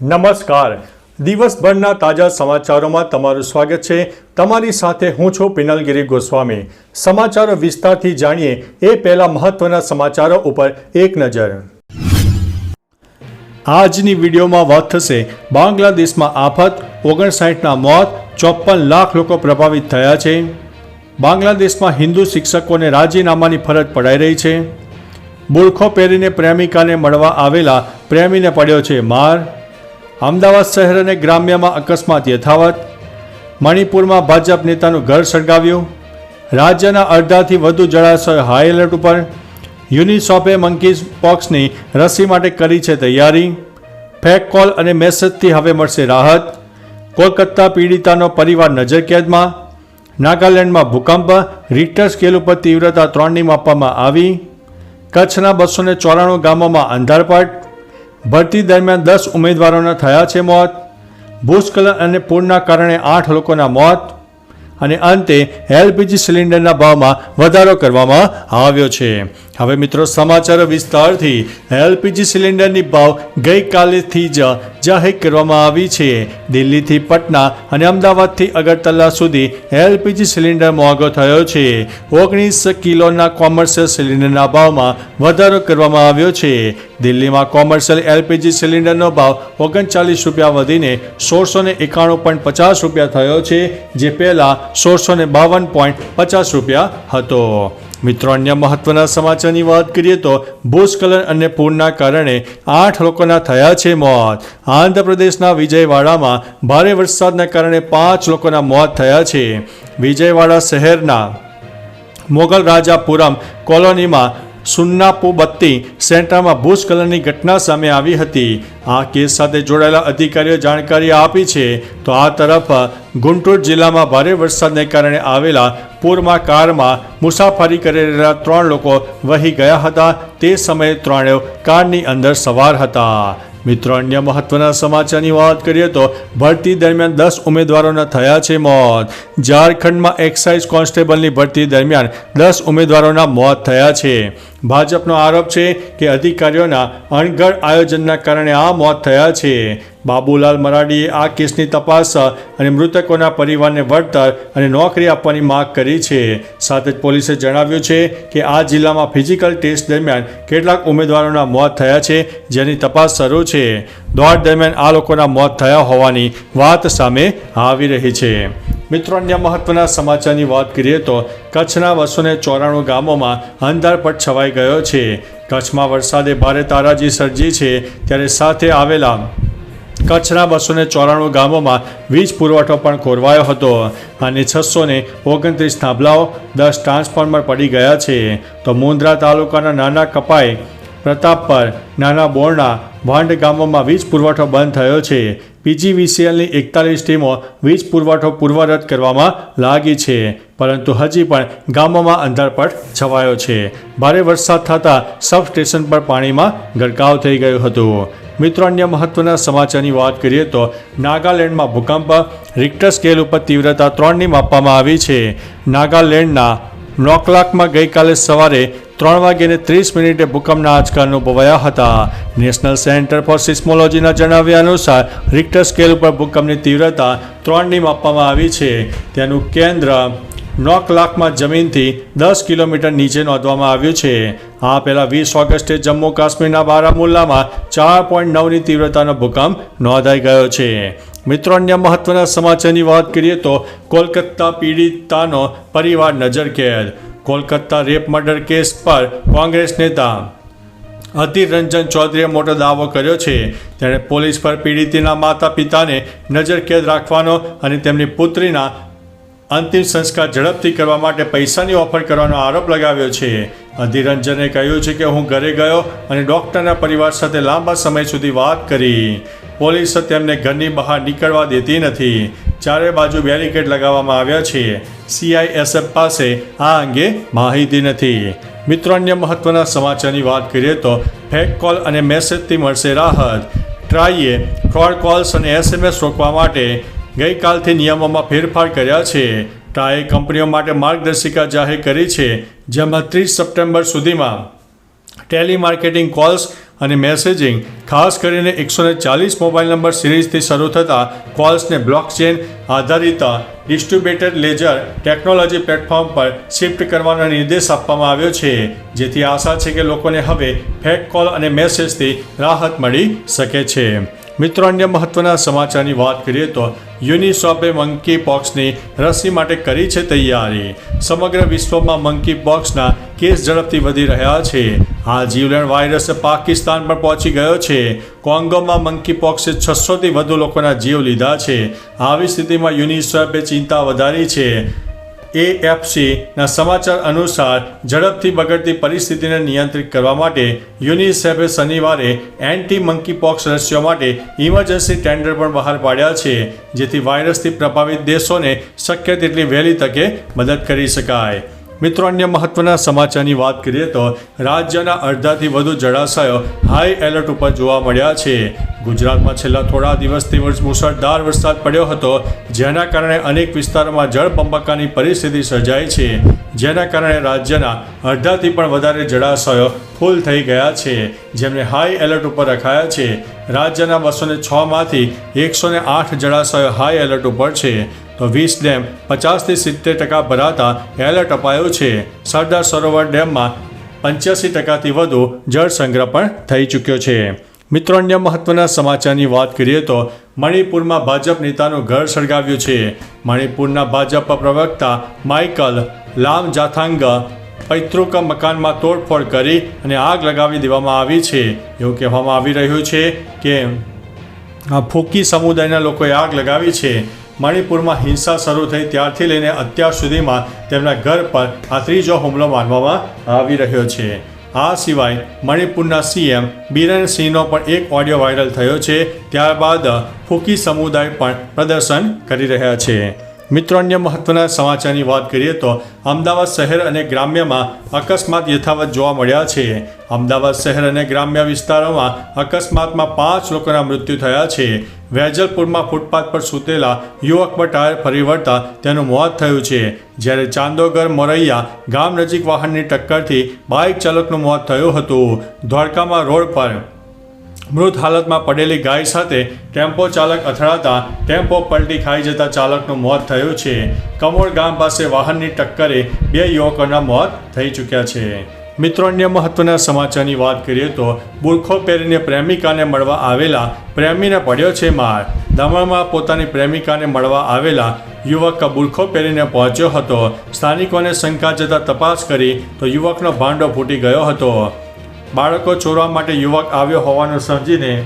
નમસ્કાર. દિવસભરના તાજા સમાચારોમાં તમારું સ્વાગત છે. તમારી સાથે હું છું પિનલગીરી ગોસ્વામી. સમાચારો વિસ્તારથી જાણીએ એ પહેલા મહત્વના સમાચારો ઉપર એક નજર. આજની વિડીયોમાં વાત થશે બાંગ્લાદેશમાં આફત, ઓગણસાઠના મોત ચોપન લાખ લોકો પ્રભાવિત થયા છે. બાંગ્લાદેશમાં હિન્દુ શિક્ષકોને રાજીનામાની ફરજ પડાઈ રહી છે. બુરખો પહેરીને પ્રેમિકાને મળવા આવેલા પ્રેમીને પડ્યો છે માર. અમદાવાદ શહેર અને ગ્રામ્યમાં અકસ્માત યથાવત. મણિપુરમાં ભાજપ નેતાનું ઘર સળગાવ્યું. રાજ્યના અડધાથી વધુ જળાશય હાઈ એલર્ટ ઉપર. યુનિસોફે મંકીઝ પોક્સની રસી માટે કરી છે તૈયારી. ફેક કોલ અને મેસેજથી હવે મળશે રાહત. કોલકાતા પીડિતાનો પરિવાર નજરકેદમાં નાગાલેન્ડમાં ભૂકંપ. રિક્ટર સ્કેલ ઉપર તીવ્રતા ત્રણની માપવામાં આવી. કચ્છના બસો ચોરાણું ગામોમાં અંધારપટ. ભરતી દરમિયાન દસ ઉમેદવારોના થયા છે મોત. ભૂસ્ખલન અને પૂરના કારણે આઠ લોકોના મોત. અને અંતે એલપીજી સિલિન્ડરના ભાવમાં વધારો કરવામાં આવ્યો છે. હવે મિત્રો, સમાચાર વિસ્તારથી એલપીજી સિલિન્ડરની ભાવ ગઈકાલેથી જ જાહેર કરવામાં આવી છે. દિલ્હીથી પટના અને અમદાવાદથી અગરતલા સુધી એલપીજી સિલિન્ડર મોંઘો થયો છે. ઓગણીસ કિલોના કોમર્શિયલ સિલિન્ડરના ભાવમાં વધારો કરવામાં આવ્યો છે. દિલ્હીમાં કોમર્શિયલ એલપીજી સિલિન્ડરનો ભાવ ઓગણચાલીસ રૂપિયા વધીને સોળસો ને એકાણું પોઈન્ટ પચાસ રૂપિયા થયો છે, જે પહેલાં સોળસો ને બાવન પોઈન્ટ પચાસ રૂપિયા હતો. મિત્રો, અન્ય મહત્વના સમાચારની વાત કરીએ તો ભૂસ્ખલન અને પૂરના કારણે આઠ લોકોના થયા છે મોત. આંધ્રપ્રદેશના વિજયવાડામાં ભારે વરસાદના કારણે પાંચ લોકોના મોત થયા છે. વિજયવાડા શહેરના મોગલ રાજાપુરમ કોલોનીમાં સુન્નાપુ બત્તી સેન્ટરમાં ભૂસ્ખલનની ઘટના સામે આવી હતી. આ કેસ સાથે જોડાયેલા અધિકારીઓ જાણકારી આપી છે તો આ તરફ ગુંટૂર જિલ્લામાં ભારે વરસાદને કારણે આવેલા પૂરમાં કારમાં મુસાફરી કરી રહેલા ત્રણ લોકો વહી ગયા હતા. તે સમયે ત્રણેય કારની અંદર સવાર હતા. મિત્રો, અન્ય મહત્વના સમાચારની વાત કરીએ તો ભરતી દરમિયાન દસ ઉમેદવારોના થયા છે મોત. ઝારખંડમાં એક્સાઇઝ કોન્સ્ટેબલની ભરતી દરમિયાન દસ ઉમેદવારોના મોત થયા છે. ભાજપનો આરોપ છે કે અધિકારીઓના અણઘડ આયોજનના કારણે આ મોત થયા છે. બાબુલાલ મરાડીએ આ કેસની તપાસ અને મૃતકોના પરિવારને વળતર અને નોકરી આપવાની માંગ કરી છે. સાથે જ પોલીસે જણાવ્યું છે કે આ જિલ્લામાં ફિઝિકલ ટેસ્ટ દરમિયાન કેટલાક ઉમેદવારોના મોત થયા છે, જેની તપાસ શરૂ છે. દોડ દરમિયાન આ લોકોના મોત થયા હોવાની વાત સામે આવી રહી છે. મિત્રો અન્ય મહત્વના સમાચારની વાત કરીએ તો કચ્છના બસો ને ચોરાણું ગામોમાં અંધારપટ છવાઈ ગયો છે. કચ્છમાં વરસાદે ભારે તારાજી સર્જી છે ત્યારે સાથે આવેલા કચ્છના બસો ને ચોરાણું ગામોમાં વીજ પુરવઠો પણ ખોરવાયો હતો. અને છસો ને ઓગણત્રીસ થાંભલાઓ, દસ ટ્રાન્સફોર્મર પડી ગયા છે. તો મુન્દ્રા તાલુકાના નાના કપાઈ પ્રતાપપર નાના બોરણા ભાંડ ગામોમાં વીજ પુરવઠો બંધ થયો છે. પીજીવીસીએલની એકતાલીસ ટીમો વીજ પુરવઠો પૂર્વરત કરવામાં લાગી છે, પરંતુ હજી પણ ગામોમાં અંધારપટ છવાયો છે. ભારે વરસાદ થતાં સબ સ્ટેશન પર પાણીમાં ગરકાવ થઈ ગયું હતું. મિત્રો, અન્ય મહત્વના સમાચારની વાત કરીએ તો નાગાલેન્ડમાં ભૂકંપ રિક્ટર સ્કેલ ઉપર તીવ્રતા ત્રણની માપવામાં આવી છે. નાગાલેન્ડના નોકલાકમાં ગઈકાલે સવારે ત્રણ વાગ્યાને ત્રીસ મિનિટે ભૂકંપના આંચકા અનુભવાયા હતા. નેશનલ સેન્ટર ફોર સિસ્મોલોજીના જણાવ્યા અનુસાર રિક્ટર સ્કેલ ઉપર ભૂકંપની તીવ્રતા ત્રણની માપવામાં આવી છે. તેનું કેન્દ્ર નવ લાખમાં જમીનથી દસ કિલોમીટર નીચે નોંધવામાં આવ્યું છે. આ પહેલાં વીસ ઓગસ્ટે જમ્મુ કાશ્મીરના બારામુલ્લામાં ચાર પોઈન્ટ નવની તીવ્રતાનો ભૂકંપ નોંધાઈ ગયો છે. મિત્રો, અન્ય મહત્વના સમાચારની વાત કરીએ તો કોલકાતા પીડિતાનો પરિવાર નજર કેદ કોલકાતા રેપ મર્ડર કેસ પર કોંગ્રેસ નેતા અધીર રંજન ચૌધરીએ મોટો દાવો કર્યો છે. તેણે પોલીસ પર પીડિતીના માતા પિતાને નજરકેદ રાખવાનો અને તેમની પુત્રીના અંતિમ સંસ્કાર ઝડપથી કરવા માટે પૈસાની ઓફર કરવાનો આરોપ લગાવ્યો છે. અધિરંજને કહ્યું છે કે હું ઘરે ગયો અને ડૉક્ટરના પરિવાર સાથે લાંબા સમય સુધી વાત કરી. પોલીસ તેમને ઘરની બહાર નીકળવા દેતી નથી. ચારે બાજુ બેરિકેડ લગાવવામાં આવ્યા છે. સીઆઈએસએફ પાસે આ અંગે માહિતી નથી. મિત્રો, અન્ય મહત્વના સમાચારની વાત કરીએ તો ફેક કોલ અને મેસેજથી મળશે રાહત. ટ્રાઈએ ફ્રોડ કોલ્સ અને એસએમએસ રોકવા માટે ગઈકાલથી નિયમોમાં ફેરફાર કર્યા છે. ટ્રાએ કંપનીઓ માટે માર્ગદર્શિકા જાહેર કરી છે, જેમાં ત્રીસ સપ્ટેમ્બર સુધીમાં ટેલિમાર્કેટિંગ કોલ્સ અને મેસેજિંગ ખાસ કરીને એકસો ચાલીસ મોબાઈલ નંબર સિરીઝથી શરૂ થતા કોલ્સને બ્લોકચેન આધારિત ડિસ્ટ્રીબ્યુટેડ લેજર ટેકનોલોજી પ્લેટફોર્મ પર શિફ્ટ કરવાનો નિર્દેશ આપવામાં આવ્યો છે. જેથી આશા છે કે લોકોને હવે ફેક કોલ અને મેસેજથી રાહત મળી શકે છે. મિત્રો, અન્ય મહત્વના સમાચારની વાત કરીએ તો યુનિસોપે મંકી પોક્સની રસી માટે કરી છે તૈયારી. સમગ્ર વિશ્વમાં મંકી પોક્સના કેસ ઝડપથી વધી રહ્યા છે. આ જીવલેણ વાયરસ પાકિસ્તાન પર પહોંચી ગયો છે. કોંગોમાં મંકી પોક્સે છસોથી વધુ લોકોના જીવ લીધા છે. આવી સ્થિતિમાં યુનિસેફે ચિંતા વધારી છે. એએફસીના સમાચાર અનુસાર, ઝડપથી બગડતી પરિસ્થિતિને નિયંત્રિત કરવા માટે યુનિસેફે શનિવારે એન્ટી મંકી પોક્સ રસીઓ માટે ઇમરજન્સી ટેન્ડર પણ બહાર પાડ્યા છે, જેથી વાયરસથી પ્રભાવિત દેશોને શક્ય તેટલી વહેલી તકે મદદ કરી શકાય. મિત્રો, અન્ય મહત્વના સમાચારની વાત કરીએ તો રાજ્યના અડધાથી વધુ જળાશયો હાઈ એલર્ટ ઉપર જોવા મળ્યા છે. ગુજરાતમાં છેલ્લા થોડા દિવસથી મુસળધાર વરસાદ પડ્યો હતો, જેના કારણે અનેક વિસ્તારોમાં જળબંબાકાની પરિસ્થિતિ સર્જાઈ છે. જેના કારણે રાજ્યના અડધાથી પણ વધારે જળાશયો ફૂલ થઈ ગયા છે, જેમને હાઈ એલર્ટ ઉપર રખાયા છે. રાજ્યના બસો ને છમાંથી એકસો ને આઠ જળાશયો હાઈ એલર્ટ ઉપર છે. તો વીસ ડેમ પચાસથી સિત્તેર ટકા ભરાતા એલર્ટ અપાયો છે. સરદાર સરોવર ડેમમાં પંચ્યાસી ટકાથી વધુ જળ સંગ્રહ પણ થઈ ચૂક્યો છે. મિત્રો, અન્ય મહત્વના સમાચારની વાત કરીએ તો મણિપુરમાં ભાજપ નેતાનું ઘર સળગાવ્યું છે. મણિપુરના ભાજપ પ્રવક્તા માઇકલ લામ જાથાંગ પૈતૃક મકાનમાં તોડફોડ કરી અને આગ લગાવી દેવામાં આવી છે. એવું કહેવામાં આવી રહ્યું છે કે ફૂકી સમુદાયના લોકોએ આગ લગાવી છે. મણિપુરમાં હિંસા શરૂ થઈ ત્યારથી લઈને અત્યાર સુધીમાં તેમના ઘર પર આ ત્રીજો હુમલો માનવામાં આવી રહ્યો છે. આ સિવાય મણિપુરના સીએમ બિરેન સિંહનો પણ એક ઓડિયો વાયરલ થયો છે. ત્યારબાદ ફૂકી સમુદાય પણ પ્રદર્શન કરી રહ્યા છે. મિત્રો, અન્ય મહત્વના સમાચારની વાત કરીએ તો અમદાવાદ શહેર અને ગ્રામ્યમાં અકસ્માત યથાવત જોવા મળ્યા છે. અમદાવાદ શહેર અને ગ્રામ્ય વિસ્તારોમાં અકસ્માતમાં પાંચ લોકોના મૃત્યુ થયા છે. વેજલપુરમાં ફૂટપાથ પર સૂતેલા યુવક પર ટાયર ફરી વળતા તેનું મોત થયું છે. જ્યારે ચાંદોગર મોરૈયા ગામ નજીક વાહનની ટક્કરથી બાઇક ચાલકનું મોત થયું હતું. દ્વારકામાં રોડ પર મૃત હાલતમાં પડેલી ગાય સાથે ટેમ્પો ચાલક અથડાતા ટેમ્પો પલટી ખાઈ જતા ચાલકનું મોત થયું છે. કમોળ ગામ પાસે વાહનની ટક્કરે બે યુવકોના મોત થઈ ચૂક્યા છે. મિત્રો, અન્ય મહત્વના સમાચારની વાત કરીએ તો બુરખો પહેરીને પ્રેમિકાને મળવા આવેલા પ્રેમીને પડ્યો છે માર. દમણમાં પોતાની પ્રેમિકાને મળવા આવેલા યુવક બુરખો પહેરીને પહોંચ્યો હતો. સ્થાનિકોને શંકા જતા તપાસ કરી તો યુવકનો ભાંડો ફૂટી ગયો હતો. બાળકો ચોરવા માટે યુવક આવ્યો હોવાનું સમજીને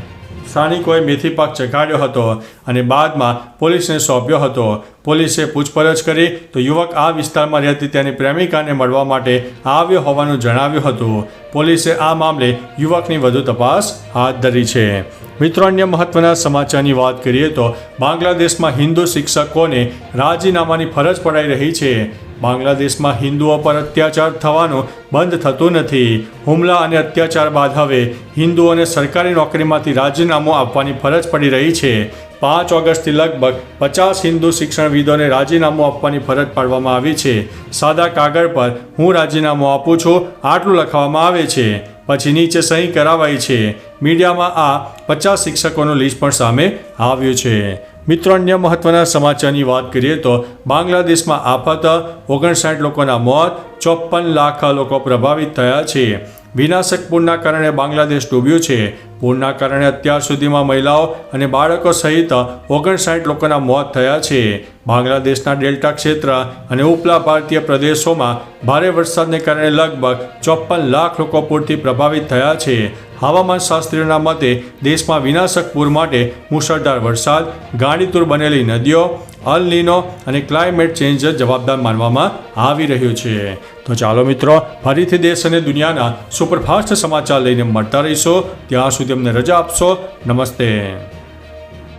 સ્થાનિકોએ મેથી પાક ચગાડ્યો હતો અને બાદમાં પોલીસને સોંપ્યો હતો. પોલીસે પૂછપરછ કરી તો યુવક આ વિસ્તારમાં રહેતી તેની પ્રેમિકાને મળવા માટે આવ્યો હોવાનું જણાવ્યું હતું. પોલીસે આ મામલે યુવકની વધુ તપાસ હાથ ધરી છે. મિત્રો, અન્ય મહત્વના સમાચારની વાત કરીએ તો બાંગ્લાદેશમાં હિન્દુ શિક્ષકોને રાજીનામાની ફરજ પડાઈ રહી છે. બાંગ્લાદેશમાં હિન્દુઓ પર અત્યાચાર થવાનું બંધ થતું નથી. હુમલા અને અત્યાચાર બાદ હવે હિન્દુઓને સરકારી નોકરીમાંથી રાજીનામું આપવાની ફરજ પડી રહી છે. પાંચ ઓગસ્ટથી લગભગ પચાસ હિન્દુ શિક્ષણવિદોને રાજીનામું આપવાની ફરજ પાડવામાં આવી છે. સાદા કાગળ પર હું રાજીનામું આપું છું, આટલું લખવામાં આવે છે. પછી નીચે સહી કરાવાઈ છે. મીડિયામાં આ પચાસ શિક્ષકોનું લિસ્ટ પણ સામે આવ્યું છે. મિત્રો, અન્ય મહત્વના સમાચારની વાત કરીએ તો બાંગ્લાદેશમાં આફત ઓગણસાઠ લોકોના મોત ચોપન લાખ લોકો પ્રભાવિત થયા છે. વિનાશક પૂરના કારણે બાંગ્લાદેશ ડૂબ્યું છે. પૂરના કારણે અત્યાર સુધીમાં મહિલાઓ અને બાળકો સહિત ઓગણસાઠ લોકોના મોત થયા છે. બાંગ્લાદેશના ડેલ્ટા ક્ષેત્ર અને ઉપલા ભારતીય પ્રદેશોમાં ભારે વરસાદને કારણે લગભગ ચોપન લાખ લોકો પૂરથી પ્રભાવિત થયા છે. હવામાન શાસ્ત્રીઓના મતે, દેશમાં વિનાશક પૂર માટે મુશળધાર વરસાદ, ગાડીતુર બનેલી નદીઓ, અલ નીનો અને ક્લાઇમેટ ચેન્જ જવાબદાર માનવામાં આવી રહ્યું છે. તો ચાલો મિત્રો, ફરીથી દેશ અને દુનિયાના સુપરફાસ્ટ સમાચાર લઈને મળતા રહીશો. ત્યાં સુધી અમને રજા આપશો. નમસ્તે.